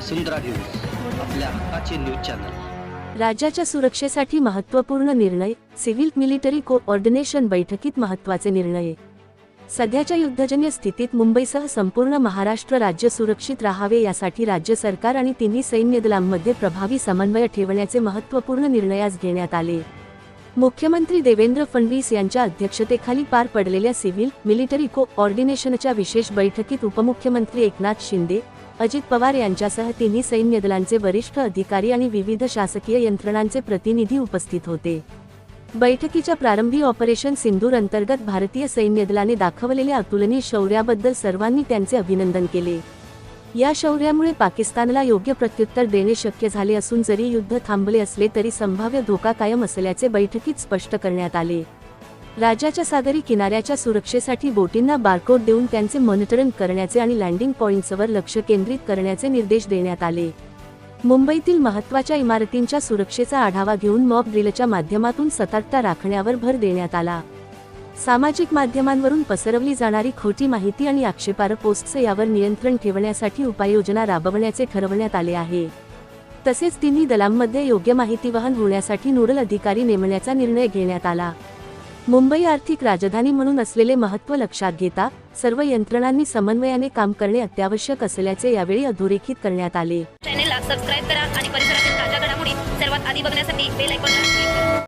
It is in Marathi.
वसुंधरा न्यूज आपल्या हक्काचे न्यूज चॅनल. राज्याच्या सुरक्षेसाठी महत्त्वपूर्ण निर्णय सिव्हिल मिलिटरी कोऑर्डिनेशन बैठकीत महत्त्वाचे निर्णय. सध्याच्या युद्धजन्य स्थितीत मुंबईसह संपूर्ण महाराष्ट्र राज्य सुरक्षित राहावे यासाठी राज्य सरकार आणि तिन्ही सैन्य दलांमध्ये प्रभावी समन्वय ठेवण्याचे महत्त्वपूर्ण निर्णय आज घेण्यात आले. मुख्यमंत्री देवेंद्र फडणवीस यांच्या अध्यक्षतेखाली पार पडलेल्या सिव्हिल मिलिटरी कोऑर्डिनेशनच्या विशेष बैठकीत उपमुख्यमंत्री एकनाथ शिंदे अजित पवार यांच्यासह तिन्ही सैन्य दलांचे वरिष्ठ अधिकारी आणि विविध शासकीय यंत्रणांचे प्रतिनिधी उपस्थित होते. बैठकीच्या प्रारंभी ऑपरेशन सिंदूर अंतर्गत भारतीय सैन्य दलाने दाखवलेल्या अतुलनीय शौर्याबद्दल सर्वांनी त्यांचे अभिनंदन केले. या शौर्यामुळे पाकिस्तानला योग्य प्रत्युत्तर देणे शक्य झाले असून जरी युद्ध थांबले असले तरी संभाव्य धोका कायम असल्याचे बैठकीत स्पष्ट करण्यात आले. राज्याच्या सागरी किनाऱ्याच्या सुरक्षेसाठी बोटींना बारकोड देऊन त्यांचे मॉनिटरिंग करण्याचे आणि लँडिंग पॉईंट्सवर लक्ष केंद्रित करण्याचे निर्देश देण्यात आले. मुंबईतील महत्त्वाच्या इमारतींच्या सुरक्षेचा आढावा घेऊन मॉब ड्रिलच्या माध्यमातून सतर्कता राखण्यावर भर देण्यात आला. सामाजिक माध्यमांवरून पसरवली जाणारी खोटी माहिती आणि आक्षेपार्ह पोस्ट्स यावर नियंत्रण ठेवण्यासाठी उपाययोजना राबवण्याचे ठरवण्यात आले आहे. तसेच तिन्ही दलांमध्ये योग्य माहिती वहन होण्यासाठी नोडल अधिकारी नेमण्याचा निर्णय घेण्यात आला. मुंबई आर्थिक राजधानी म्हणून असलेले महत्त्व लक्षात घेता सर्व यंत्रणांनी समन्वयाने काम करणे अत्यावश्यक असल्याचे यावेळी अधोरेखित करण्यात आले. चॅनेलला सबस्क्राईब करा आणि परिसरातील ताज्या घडामोडी सर्वात आधी बघण्यासाठी बेल आयकॉन